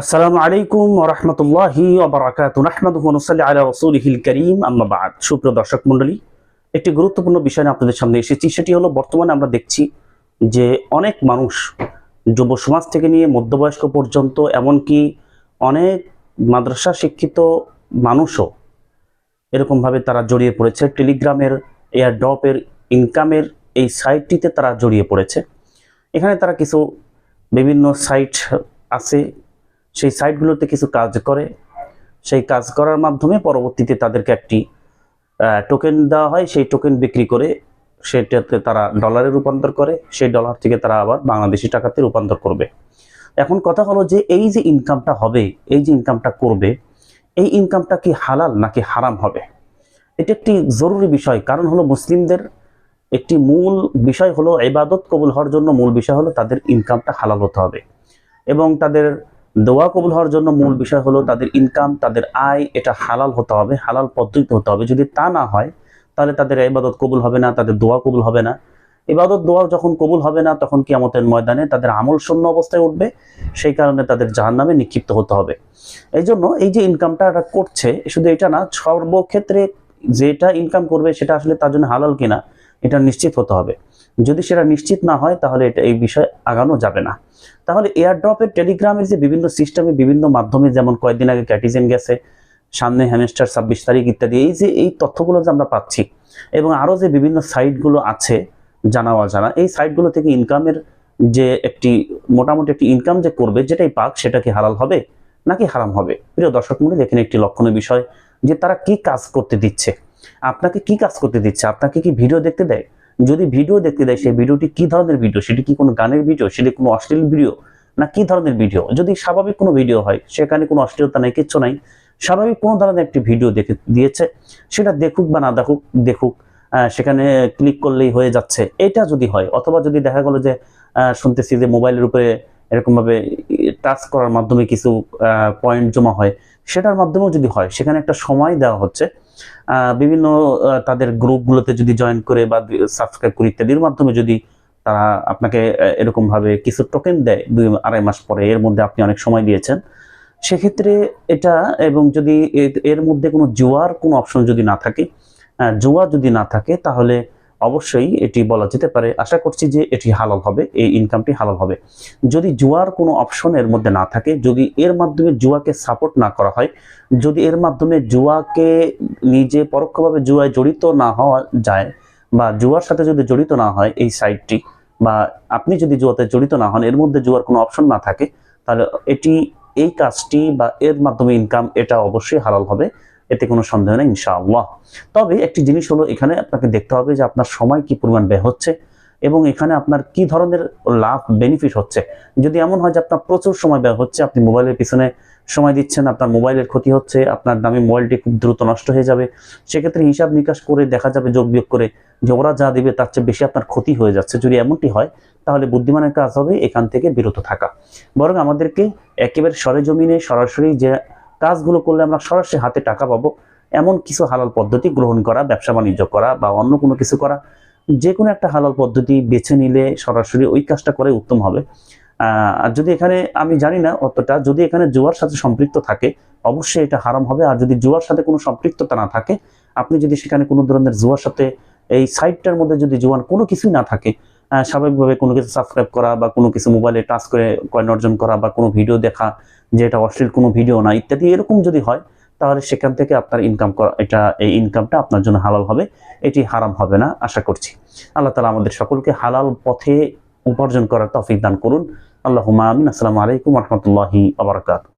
আসসালামু আলাইকুম ওরহমতুল্লাহি ওবরাকাত নুসাল্লি আলা রাসূলিহিল কারীম। আম্মা বা'দ। সুপ্রিয় দর্শক মণ্ডলী, একটি গুরুত্বপূর্ণ বিষয় আপনাদের সামনে এসেছি। সেটি হলো, বর্তমানে আমরা দেখছি যে অনেক মানুষ যুব সমাজ থেকে নিয়ে মধ্যবয়স্ক পর্যন্ত, এমনকি অনেক মাদ্রাসা শিক্ষিত মানুষও এরকমভাবে তারা জড়িয়ে পড়েছে। টেলিগ্রামের এয়ার ড্রপের ইনকামের এই সাইটটিতে তারা জড়িয়ে পড়েছে। এখানে তারা কিছু বিভিন্ন সাইট আছে সেই সাইটগুলোতে কিছু কাজ করে। সেই কাজ করার মাধ্যমে পরবর্তীতে তাদেরকে একটি টোকেন দেওয়া হয়। সেই টোকেন বিক্রি করে সেটাতে তারা ডলারে রূপান্তর করে। সেই ডলার থেকে তারা আবার বাংলাদেশি টাকাতে রূপান্তর করবে। এখন কথা হলো যে এই যে ইনকামটা হবে, এই যে ইনকামটা করবে, এই ইনকামটা কি হালাল নাকি হারাম হবে? এটা একটি জরুরি বিষয়। কারণ হলো মুসলিমদের একটি মূল বিষয় হলো ইবাদত কবুল হওয়ার জন্য মূল বিষয় হলো তাদের ইনকামটা হালাল হতে হবে। এবং তাদের দোয়া কবুল হওয়ার জন্য মূল বিষয় হলো তাদের ইনকাম তাদের আয়, এটা হালাল হতে হবে, হালাল পদ্ধতিতে হতে হবে। যদি তা না হয়, তাহলে তাদের ইবাদত কবুল হবে না, তাদের দোয়া কবুল হবে না। ইবাদত, দোয়া যখন কবুল হবে না, তখন কিয়ামতের ময়দানে তাদের আমল শূন্য অবস্থায় উঠবে, সেই কারণে তাদের জাহান্নামে নিক্ষিপ্ত হতে হবে। এই জন্য এই যে ইনকামটা এটা করছে, শুধু এটা না, সর্বক্ষেত্রে যেটা ইনকাম করবে, সেটা আসলে তার জন্য হালাল কিনা, এটা নিশ্চিত হতে হবে। যদি সেটা নিশ্চিত না হয়, তাহলে এটা এই বিষয়ে আগানো যাবে না। তাহলে এয়ারড্রপের টেলিগ্রামের যে বিভিন্ন সিস্টেমে বিভিন্ন মাধ্যমে যেমন কয়েকদিন আগে ক্যাটিজেন গেছে, সামনে হ্যামেস্টার ছাব্বিশ তারিখ ইত্যাদি, এই যে, এই তথ্যগুলো যে আমরা পাচ্ছি এবং আরও যে বিভিন্ন সাইটগুলো আছে জানা অজানা এই সাইটগুলো থেকে ইনকামের যে একটি, মোটামুটি একটি ইনকাম যে করবে, যেটাই পাক, সেটা কি হালাল হবে নাকি হারাম হবে? প্রিয় দর্শক মনে দেখেন একটি লক্ষণীয় বিষয় যে তারা কি কাজ করতে দিচ্ছে, আপনাকে কি কাজ করতে দিচ্ছে, আপনাকে কি ভিডিও দেখতে দেয়? যদি ভিডিও দেখতে দেয় সেই ভিডিওটি কি ধরনের ভিডিও সেটি কি কোনো গানের ভিডিও সেটি কোনো অশ্লীল ভিডিও না, কি ধরনের ভিডিও যদি স্বাভাবিক কোনো ভিডিও হয়, সেখানে কোনো অশ্লীলতা নাই, কিচ্ছু নাই, স্বাভাবিক কোনো ধরনের একটি ভিডিও দেখে দিয়েছে, সেটা দেখুক বা না দেখুক দেখুক সেখানে ক্লিক করলেই হয়ে যাচ্ছে। এটা যদি হয়, অথবা যদি দেখা গেলো যে শুনতেছি যে মোবাইলের উপরে এরকমভাবে টাচ করার মাধ্যমে কিছু পয়েন্ট জমা হয়, সেটার মাধ্যমেও যদি হয়, সেখানে একটা সময় দেওয়া হচ্ছে। বিভিন্ন তাদের গ্রুপগুলোতে যদি জয়েন করে বা সাবস্ক্রাইব করে ইত্যাদির মাধ্যমে যদি তারা আপনাকে এরকমভাবে কিছু টোকেন দেয়, দুই, আড়াই মাস পরে, এর মধ্যে আপনি অনেক সময় দিয়েছেন, সেক্ষেত্রে এটা এবং যদি এর মধ্যে কোনো জুয়ার কোনো অপশন যদি না থাকে জুয়া যদি না থাকে, তাহলে অবশ্যই এটি বলা যেতে পারে। আশা করছি যে এটি হালাল হবে, এই ইনকামটি হালাল হবে। যদি জুয়ার কোনো অপশন এর মধ্যে না থাকে, যদি এর মাধ্যমে জুয়াকে সাপোর্ট না করা হয়, যদি এর মাধ্যমে জুয়াকে নিজে পরোক্ষভাবে জুয়ায় জড়িত না হওয়া যায় বা জুয়ার সাথে যদি জড়িত না হয় এই সাইটটি বা আপনি যদি জুয়াতে জড়িত না হন, এর মধ্যে জুয়ার কোনো অপশন না থাকে, তাহলে এটি, এই কাজটি বা এর মাধ্যমে ইনকাম এটা অবশ্যই হালাল হবে। এতে কোনো সন্দেহ নেই, ইনশাআল্লাহ। তবে একটি জিনিস হলো, এখানে আপনাকে দেখতে হবে যে আপনার সময় কি পরিমাণ ব্যয় হচ্ছে এবং এখানে আপনার কি ধরনের লাভ বেনিফিট হচ্ছে। যদি এমন হয় যে আপনার প্রচুর সময় ব্যয় হচ্ছে, আপনি মোবাইলের পিছনে সময় দিচ্ছেন, আপনার মোবাইলের ক্ষতি হচ্ছে, আপনার দামি মোবাইলটি খুব দ্রুত নষ্ট হয়ে যাবে, সেক্ষেত্রে হিসাব নিকাশ করে দেখা যাবে যোগ বিয়োগ করে যে ওরা যা দেবে তার চেয়ে বেশি আপনার ক্ষতি হয়ে যাচ্ছে। যদি এমনটি হয়, তাহলে বুদ্ধিমানের কাজ হবে এখান থেকে বিরত থাকা। বরং আমাদেরকে একেবারে সরেজমিনে সরাসরি যে কাজগুলো করলে আমরা সরাসরি হাতে টাকা পাবো। এমন কিছু হালাল পদ্ধতি গ্রহণ করা, ব্যবসা বাণিজ্য করা বা অন্য কোনো কিছু করা যে কোনো একটা হালাল পদ্ধতি বেছে নিলে সরাসরি ওই কাজটা করে উত্তম হবে। আর যদি এখানে আমি জানি না অতটা, যদি এখানে জুয়ার সাথে সম্পৃক্ত থাকে, অবশ্যই এটা হারাম হবে। আর যদি জুয়ার সাথে কোনো সম্পৃক্ততা না থাকে, আপনি যদি সেখানে কোনো ধরনের জুয়ার সাথে, এই সাইটটার মধ্যে যদি জুয়ান কোনো কিছুই না থাকে স্বাভাবিকভাবে কোনো কিছু সাবস্ক্রাইব করা বা কোনো কিছু মোবাইলে টাচ করে কয়েন অর্জন করা বা কোনো ভিডিও দেখা যে এটা অশ্লীল কোনো ভিডিও না, ইত্যাদি এরকম যদি হয়, তাহলে সেখান থেকে আপনার ইনকাম করা, এটা, এই ইনকামটা আপনার জন্য হালাল হবে, এটি হারাম হবে না, আশা করছি। আল্লাহ তালা আমাদের সকলকে হালাল পথে উপার্জন করার তফিক দান করুন। আল্লাহ আমিন। আসসালামু আলাইকুম রহমতুল্লাহি আবরকাত